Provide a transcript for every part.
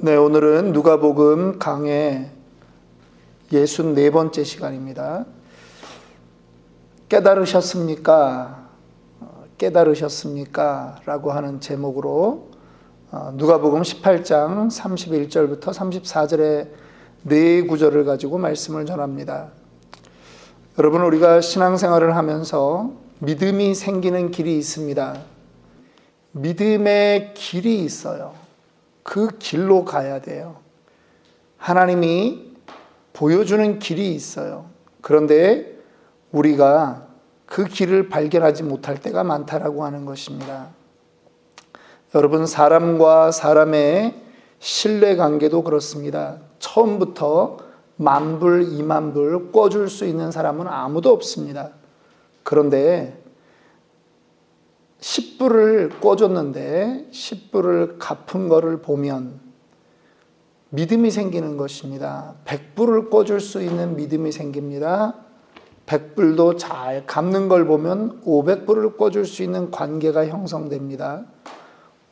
네, 오늘은 누가복음 강의 64번째 시간입니다. 깨달으셨습니까? 어, 깨달으셨습니까? 라고 하는 제목으로 어, 누가복음 18장 31절부터 34절의 네 구절을 가지고 말씀을 전합니다. 여러분 우리가 신앙생활을 하면서 믿음이 생기는 길이 있습니다. 믿음의 길이 있어요. 그 길로 가야 돼요. 하나님이 보여주는 길이 있어요. 그런데 우리가 그 길을 발견하지 못할 때가 많다라고 하는 것입니다. 여러분, 사람과 사람의 신뢰 관계도 그렇습니다. 처음부터 만불, 이만불 꿔줄 수 있는 사람은 아무도 없습니다. 그런데 10불을 꿔줬는데 10불을 갚은 거를 보면 믿음이 생기는 것입니다. 100불을 꿔줄 수 있는 믿음이 생깁니다. 100불도 잘 갚는 걸 보면 500불을 꿔줄 수 있는 관계가 형성됩니다.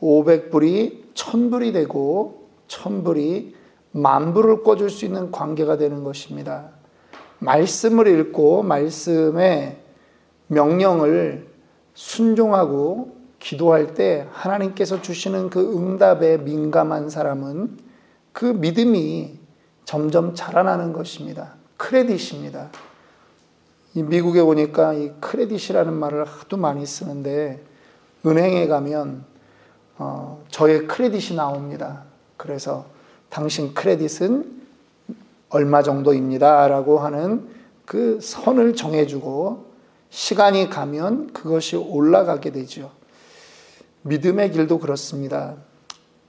500불이 1000불이 되고 1000불이 만불을 꿔줄 수 있는 관계가 되는 것입니다. 말씀을 읽고 말씀의 명령을 순종하고 기도할 때 하나님께서 주시는 그 응답에 민감한 사람은 그 믿음이 점점 자라나는 것입니다. 크레딧입니다. 이 미국에 오니까 이 크레딧이라는 말을 하도 많이 쓰는데 은행에 가면 어, 저의 크레딧이 나옵니다. 그래서 당신 크레딧은 얼마 정도입니다. 라고 하는 그 선을 정해주고 시간이 가면 그것이 올라가게 되죠. 믿음의 길도 그렇습니다.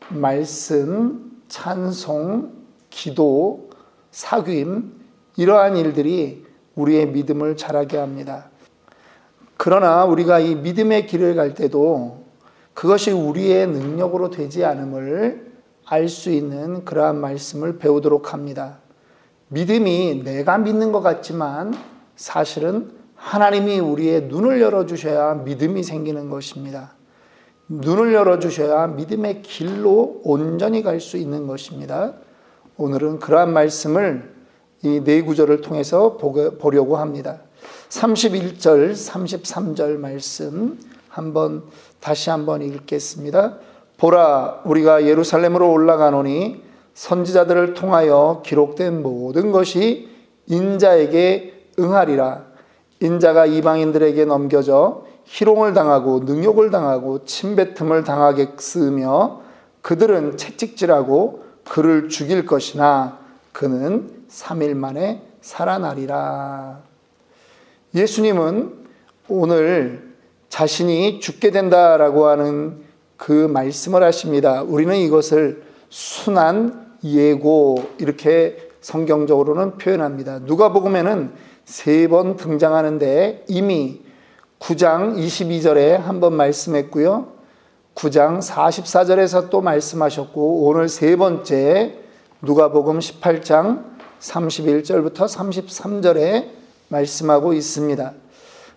말씀, 찬송, 기도, 사귐, 이러한 일들이 우리의 믿음을 자라게 합니다. 그러나 우리가 이 믿음의 길을 갈 때도 그것이 우리의 능력으로 되지 않음을 알 수 있는 그러한 말씀을 배우도록 합니다. 믿음이 내가 믿는 것 같지만 사실은 하나님이 우리의 눈을 열어주셔야 믿음이 생기는 것입니다. 눈을 열어주셔야 믿음의 길로 온전히 갈 수 있는 것입니다. 오늘은 그러한 말씀을 이 네 구절을 통해서 보려고 합니다. 31절, 33절 말씀 한번 다시 한번 읽겠습니다. 보라, 우리가 예루살렘으로 올라가노니 선지자들을 통하여 기록된 모든 것이 인자에게 응하리라. 인자가 이방인들에게 넘겨져 희롱을 당하고 능욕을 당하고 침뱉음을 당하게쓰며 그들은 채찍질하고 그를 죽일 것이나 그는 3일 만에 살아나리라. 예수님은 오늘 자신이 죽게 된다라고 하는 그 말씀을 하십니다. 우리는 이것을 순한 예고 이렇게 성경적으로는 표현합니다. 누가복음에는 세 번 등장하는데 이미 9장 22절에 한 번 말씀했고요. 9장 44절에서 또 말씀하셨고 오늘 세 번째 누가복음 18장 31절부터 33절에 말씀하고 있습니다.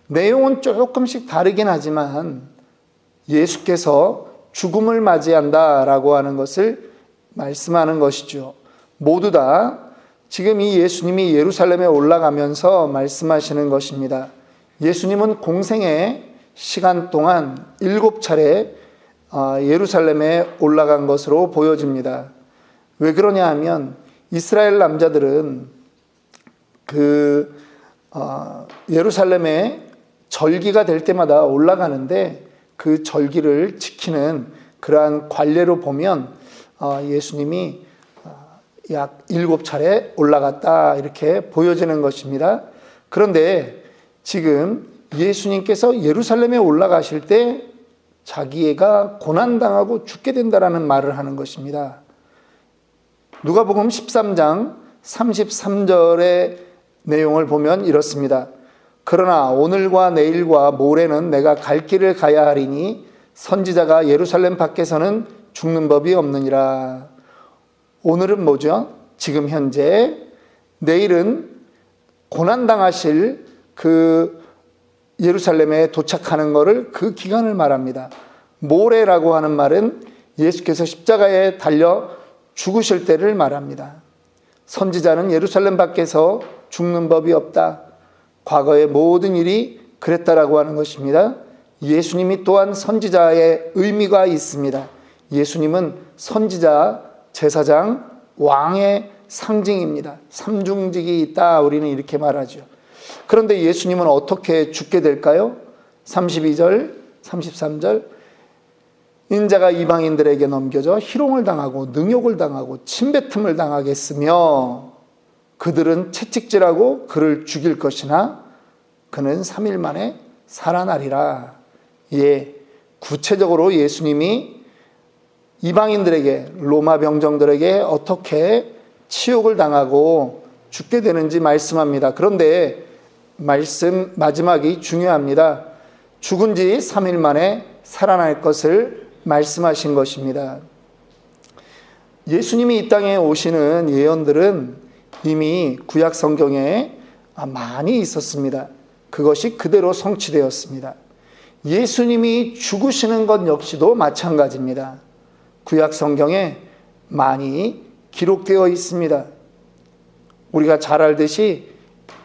내용은 조금씩 다르긴 하지만 예수께서 죽음을 맞이한다라고 하는 것을 말씀하는 것이죠. 모두 다 지금 이 예수님이 예루살렘에 올라가면서 말씀하시는 것입니다. 예수님은 공생의 시간 동안 일곱 차례 어, 예루살렘에 올라간 것으로 보여집니다. 왜 그러냐 하면 이스라엘 남자들은 그 어, 예루살렘에 절기가 될 때마다 올라가는데 그 절기를 지키는 그러한 관례로 보면 어, 예수님이 약 일곱 차례 올라갔다 이렇게 보여지는 것입니다. 그런데 지금 예수님께서 예루살렘에 올라가실 때 자기애가 고난당하고 죽게 된다라는 말을 하는 것입니다. 누가복음 13장 33절의 내용을 보면 이렇습니다. 그러나 오늘과 내일과 모레는 내가 갈 길을 가야 하리니 선지자가 예루살렘 밖에서는 죽는 법이 없느니라. 오늘은 뭐죠? 지금 현재, 내일은 고난당하실 그 예루살렘에 도착하는 것을 그 기간을 말합니다. 모레라고 하는 말은 예수께서 십자가에 달려 죽으실 때를 말합니다. 선지자는 예루살렘 밖에서 죽는 법이 없다. 과거의 모든 일이 그랬다라고 하는 것입니다. 예수님이 또한 선지자의 의미가 있습니다. 예수님은 선지자, 제사장, 왕의 상징입니다. 삼중직이 있다. 우리는 이렇게 말하죠. 그런데 예수님은 어떻게 죽게 될까요? 32절, 33절. 인자가 이방인들에게 넘겨져 희롱을 당하고 능욕을 당하고 침뱉음을 당하겠으며 그들은 채찍질하고 그를 죽일 것이나 그는 3일 만에 살아나리라. 예, 구체적으로 예수님이 이방인들에게 로마 병정들에게 어떻게 치욕을 당하고 죽게 되는지 말씀합니다. 그런데 말씀 마지막이 중요합니다. 죽은 지 3일 만에 살아날 것을 말씀하신 것입니다. 예수님이 이 땅에 오시는 예언들은 이미 구약 성경에 많이 있었습니다. 그것이 그대로 성취되었습니다. 예수님이 죽으시는 것 역시도 마찬가지입니다. 구약 성경에 많이 기록되어 있습니다. 우리가 잘 알듯이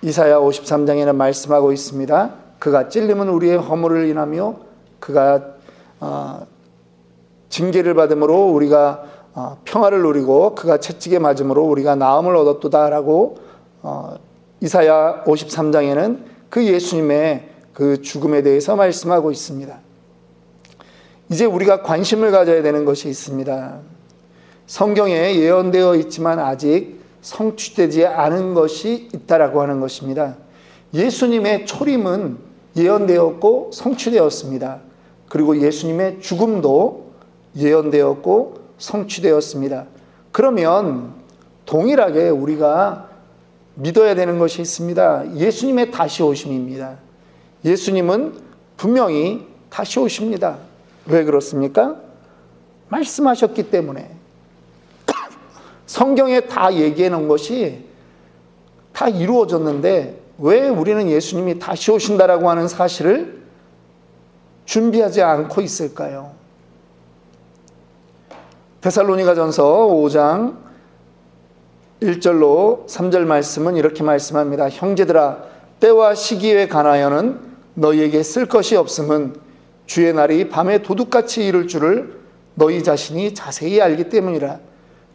이사야 53장에는 말씀하고 있습니다. 그가 찔림은 우리의 허물을 인하며 그가 어, 징계를 받음으로 우리가 어, 평화를 누리고 그가 채찍에 맞음으로 우리가 나음을 얻었도다라고 어, 이사야 53장에는 그 예수님의 그 죽음에 대해서 말씀하고 있습니다. 이제 우리가 관심을 가져야 되는 것이 있습니다. 성경에 예언되어 있지만 아직 성취되지 않은 것이 있다라고 하는 것입니다. 예수님의 초림은 예언되었고 성취되었습니다. 그리고 예수님의 죽음도 예언되었고 성취되었습니다. 그러면 동일하게 우리가 믿어야 되는 것이 있습니다. 예수님의 다시 오심입니다. 예수님은 분명히 다시 오십니다. 왜 그렇습니까? 말씀하셨기 때문에. 성경에 다 얘기해 놓은 것이 다 이루어졌는데 왜 우리는 예수님이 다시 오신다라고 하는 사실을 준비하지 않고 있을까요? 데살로니가 전서 5장 1절로 3절 말씀은 이렇게 말씀합니다. 형제들아 때와 시기에 관하여는 너희에게 쓸 것이 없음은 주의 날이 밤에 도둑같이 이를 줄을 너희 자신이 자세히 알기 때문이라.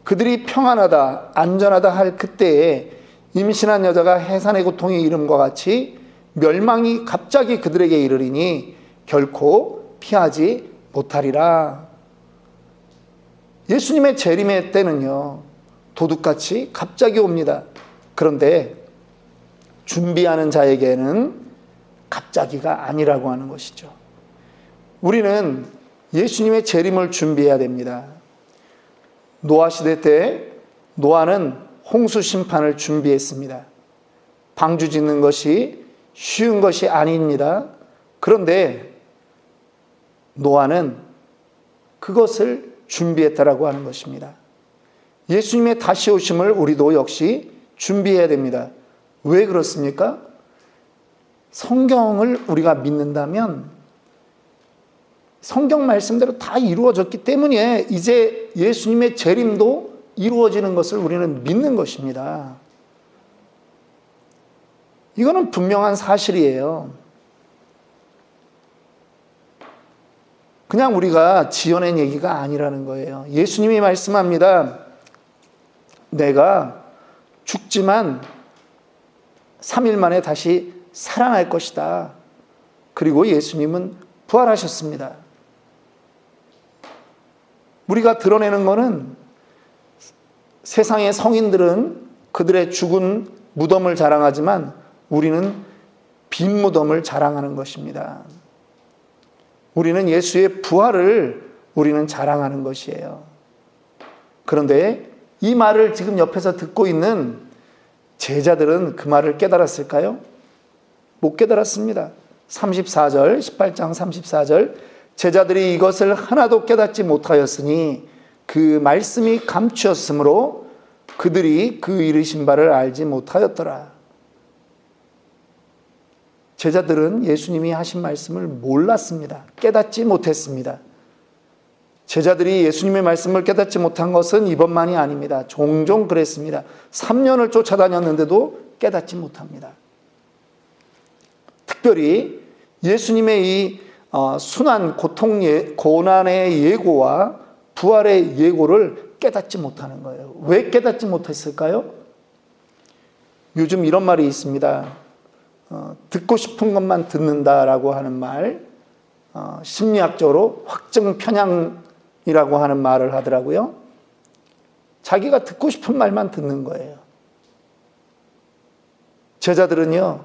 그들이 평안하다, 안전하다 할 그때에 임신한 여자가 해산의 고통에 이름과 같이 멸망이 갑자기 그들에게 이르리니 결코 피하지 못하리라. 예수님의 재림의 때는요, 도둑같이 갑자기 옵니다. 그런데 준비하는 자에게는 갑자기가 아니라고 하는 것이죠. 우리는 예수님의 재림을 준비해야 됩니다. 노아 시대 때 노아는 홍수 심판을 준비했습니다. 방주 짓는 것이 쉬운 것이 아닙니다. 그런데 노아는 그것을 준비했다라고 하는 것입니다. 예수님의 다시 오심을 우리도 역시 준비해야 됩니다. 왜 그렇습니까? 성경을 우리가 믿는다면 성경 말씀대로 다 이루어졌기 때문에 이제 예수님의 재림도 이루어지는 것을 우리는 믿는 것입니다. 이거는 분명한 사실이에요. 그냥 우리가 지어낸 얘기가 아니라는 거예요. 예수님이 말씀합니다. 내가 죽지만 3일 만에 다시 살아날 것이다. 그리고 예수님은 부활하셨습니다. 우리가 드러내는 것은 세상의 성인들은 그들의 죽은 무덤을 자랑하지만 우리는 빈 무덤을 자랑하는 것입니다. 우리는 예수의 부활을 우리는 자랑하는 것이에요. 그런데 이 말을 지금 옆에서 듣고 있는 제자들은 그 말을 깨달았을까요? 못 깨달았습니다. 34절, 18장 34절. 제자들이 이것을 하나도 깨닫지 못하였으니 그 말씀이 감추었으므로 그들이 그 이르신 바를 알지 못하였더라. 제자들은 예수님이 하신 말씀을 몰랐습니다. 깨닫지 못했습니다. 제자들이 예수님의 말씀을 깨닫지 못한 것은 이번만이 아닙니다. 종종 그랬습니다. 3년을 쫓아다녔는데도 깨닫지 못합니다. 특별히 예수님의 이 어, 순환 고통 예, 고난의 예고와 부활의 예고를 깨닫지 못하는 거예요. 왜 깨닫지 못했을까요? 요즘 이런 말이 있습니다. 어, 듣고 싶은 것만 듣는다라고 하는 말, 어, 심리학적으로 확증 편향이라고 하는 말을 하더라고요. 자기가 듣고 싶은 말만 듣는 거예요. 제자들은요,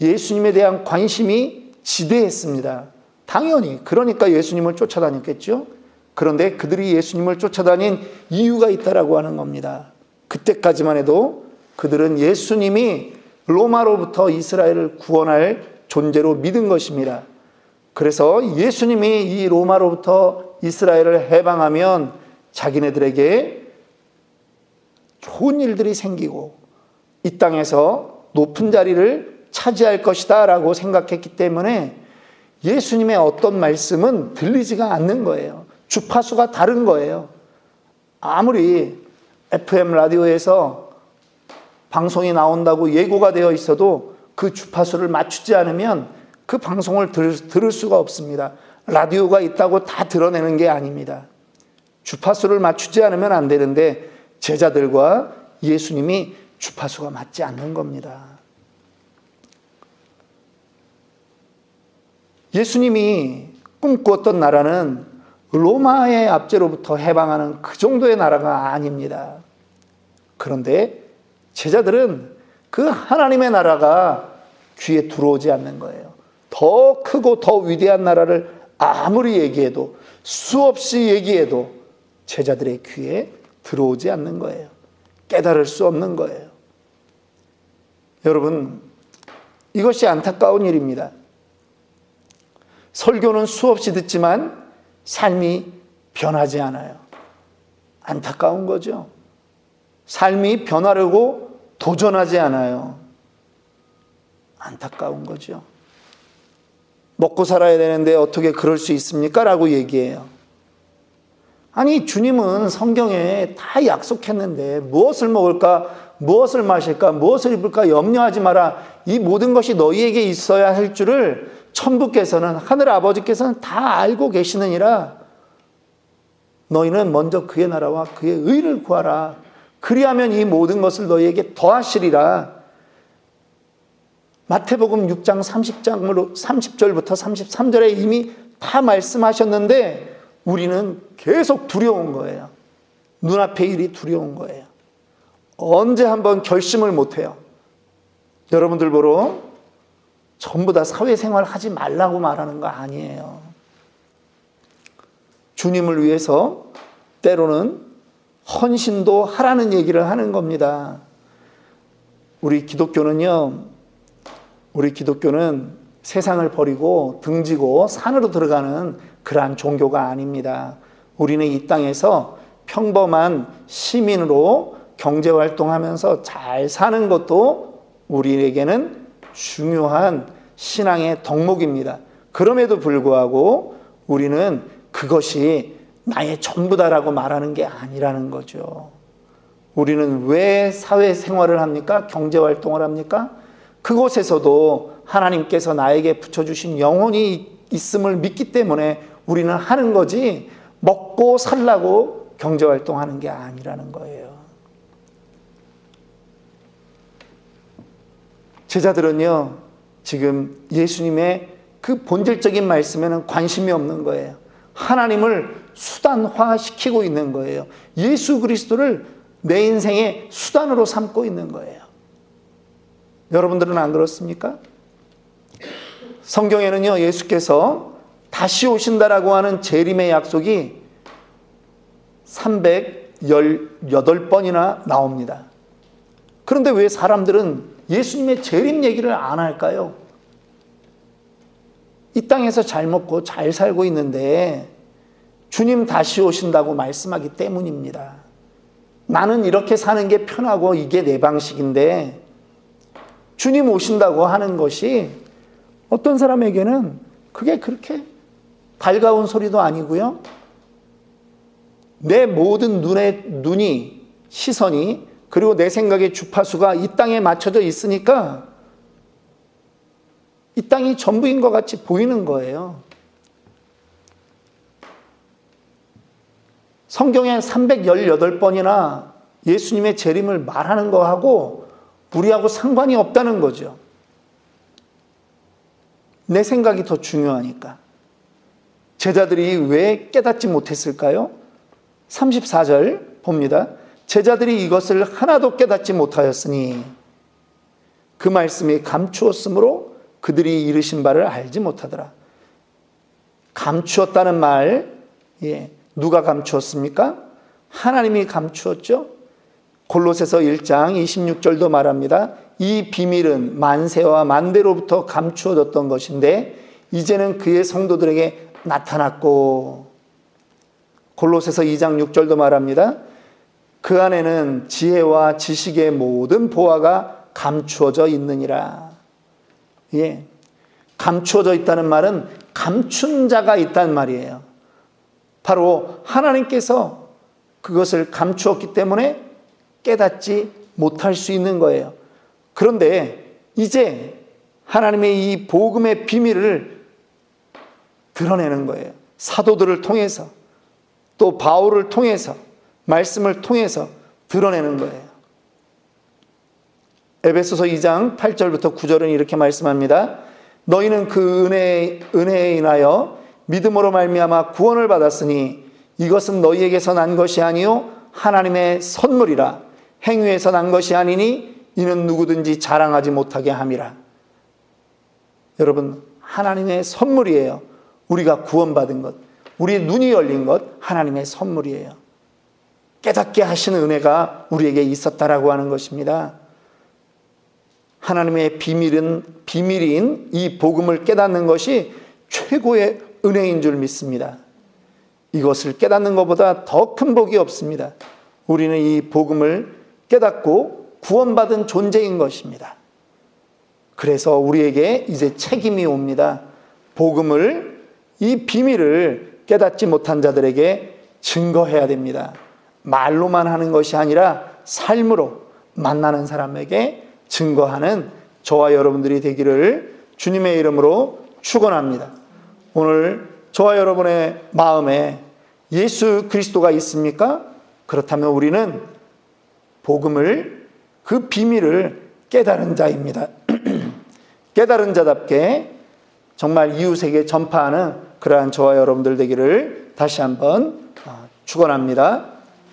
예수님에 대한 관심이 지대했습니다. 당연히. 그러니까 예수님을 쫓아다녔겠죠. 그런데 그들이 예수님을 쫓아다닌 이유가 있다라고 하는 겁니다. 그때까지만 해도 그들은 예수님이 로마로부터 이스라엘을 구원할 존재로 믿은 것입니다. 그래서 예수님이 이 로마로부터 이스라엘을 해방하면 자기네들에게 좋은 일들이 생기고 이 땅에서 높은 자리를 차지할 것이다 라고 생각했기 때문에 예수님의 어떤 말씀은 들리지가 않는 거예요. 주파수가 다른 거예요. 아무리 FM 라디오에서 방송이 나온다고 예고가 되어 있어도 그 주파수를 맞추지 않으면 그 방송을 들, 들을 수가 없습니다. 라디오가 있다고 다 드러내는 게 아닙니다. 주파수를 맞추지 않으면 안 되는데 제자들과 예수님이 주파수가 맞지 않는 겁니다. 예수님이 꿈꾸었던 나라는 로마의 압제로부터 해방하는 그 정도의 나라가 아닙니다. 그런데 제자들은 그 하나님의 나라가 귀에 들어오지 않는 거예요. 더 크고 더 위대한 나라를 아무리 얘기해도 수없이 얘기해도 제자들의 귀에 들어오지 않는 거예요. 깨달을 수 없는 거예요. 여러분, 이것이 안타까운 일입니다. 설교는 수없이 듣지만 삶이 변하지 않아요. 안타까운 거죠. 삶이 변하려고 도전하지 않아요. 안타까운 거죠. 먹고 살아야 되는데 어떻게 그럴 수 있습니까? 라고 얘기해요. 아니, 주님은 성경에 다 약속했는데 무엇을 먹을까, 무엇을 마실까, 무엇을 입을까 염려하지 마라. 이 모든 것이 너희에게 있어야 할 줄을 천부께서는, 하늘 아버지께서는 다 알고 계시느니라. 너희는 먼저 그의 나라와 그의 의를 구하라. 그리하면 이 모든 것을 너희에게 더하시리라. 마태복음 6장 30장으로 30절부터 33절에 이미 다 말씀하셨는데 우리는 계속 두려운 거예요. 눈앞의 일이 두려운 거예요. 언제 한번 결심을 못 해요. 여러분들 보러 전부 다 사회생활 하지 말라고 말하는 거 아니에요. 주님을 위해서 때로는 헌신도 하라는 얘기를 하는 겁니다. 우리 기독교는요, 우리 기독교는 세상을 버리고 등지고 산으로 들어가는 그러한 종교가 아닙니다. 우리는 이 땅에서 평범한 시민으로 경제 활동하면서 잘 사는 것도 우리에게는 중요한 신앙의 덕목입니다. 그럼에도 불구하고 우리는 그것이 나의 전부다라고 말하는 게 아니라는 거죠. 우리는 왜 사회 생활을 합니까? 경제 활동을 합니까? 그곳에서도 하나님께서 나에게 붙여주신 영혼이 있음을 믿기 때문에 우리는 하는 거지 먹고 살라고 경제 활동하는 게 아니라는 거예요. 제자들은요, 지금 예수님의 그 본질적인 말씀에는 관심이 없는 거예요. 하나님을 수단화시키고 있는 거예요. 예수 그리스도를 내 인생의 수단으로 삼고 있는 거예요. 여러분들은 안 그렇습니까? 성경에는요, 예수께서 다시 오신다라고 하는 재림의 약속이 318번이나 나옵니다. 그런데 왜 사람들은 예수님의 재림 얘기를 안 할까요? 이 땅에서 잘 먹고 잘 살고 있는데 주님 다시 오신다고 말씀하기 때문입니다. 나는 이렇게 사는 게 편하고 이게 내 방식인데 주님 오신다고 하는 것이 어떤 사람에게는 그게 그렇게 달가운 소리도 아니고요. 내 모든 눈의 눈이 시선이 그리고 내 생각의 주파수가 이 땅에 맞춰져 있으니까 이 땅이 전부인 것 같이 보이는 거예요. 성경에 318번이나 예수님의 재림을 말하는 거하고 우리하고 상관이 없다는 거죠. 내 생각이 더 중요하니까. 제자들이 왜 깨닫지 못했을까요? 34절 봅니다. 제자들이 이것을 하나도 깨닫지 못하였으니 그 말씀이 감추었으므로 그들이 이르신 바를 알지 못하더라. 감추었다는 말, 예, 누가 감추었습니까? 하나님이 감추었죠. 골로새서 1장 26절도 말합니다. 이 비밀은 만세와 만대로부터 감추어졌던 것인데 이제는 그의 성도들에게 나타났고 골로새서 2장 6절도 말합니다. 그 안에는 지혜와 지식의 모든 보화가 감추어져 있느니라. 예. 감추어져 있다는 말은 감춘 자가 있단 말이에요. 바로 하나님께서 그것을 감추었기 때문에 깨닫지 못할 수 있는 거예요. 그런데 이제 하나님의 이 복음의 비밀을 드러내는 거예요. 사도들을 통해서 또 바울을 통해서 말씀을 통해서 드러내는 거예요. 에베소서 2장 8절부터 9절은 이렇게 말씀합니다. 너희는 그 은혜 은혜에 인하여 믿음으로 말미암아 구원을 받았으니 이것은 너희에게서 난 것이 아니요 하나님의 선물이라 행위에서 난 것이 아니니 이는 누구든지 자랑하지 못하게 함이라. 여러분 하나님의 선물이에요. 우리가 구원받은 것, 우리 눈이 열린 것 하나님의 선물이에요. 깨닫게 하시는 은혜가 우리에게 있었다라고 하는 것입니다. 하나님의 비밀은 비밀인 이 복음을 깨닫는 것이 최고의 은혜인 줄 믿습니다. 이것을 깨닫는 것보다 더 큰 복이 없습니다. 우리는 이 복음을 깨닫고 구원받은 존재인 것입니다. 그래서 우리에게 이제 책임이 옵니다. 복음을 이 비밀을 깨닫지 못한 자들에게 증거해야 됩니다. 말로만 하는 것이 아니라 삶으로 만나는 사람에게 증거하는 저와 여러분들이 되기를 주님의 이름으로 축원합니다. 오늘 저와 여러분의 마음에 예수 그리스도가 있습니까? 그렇다면 우리는 복음을 그 비밀을 깨달은 자입니다. 깨달은 자답게 정말 이웃에게 전파하는 그러한 저와 여러분들 되기를 다시 한번 축원합니다.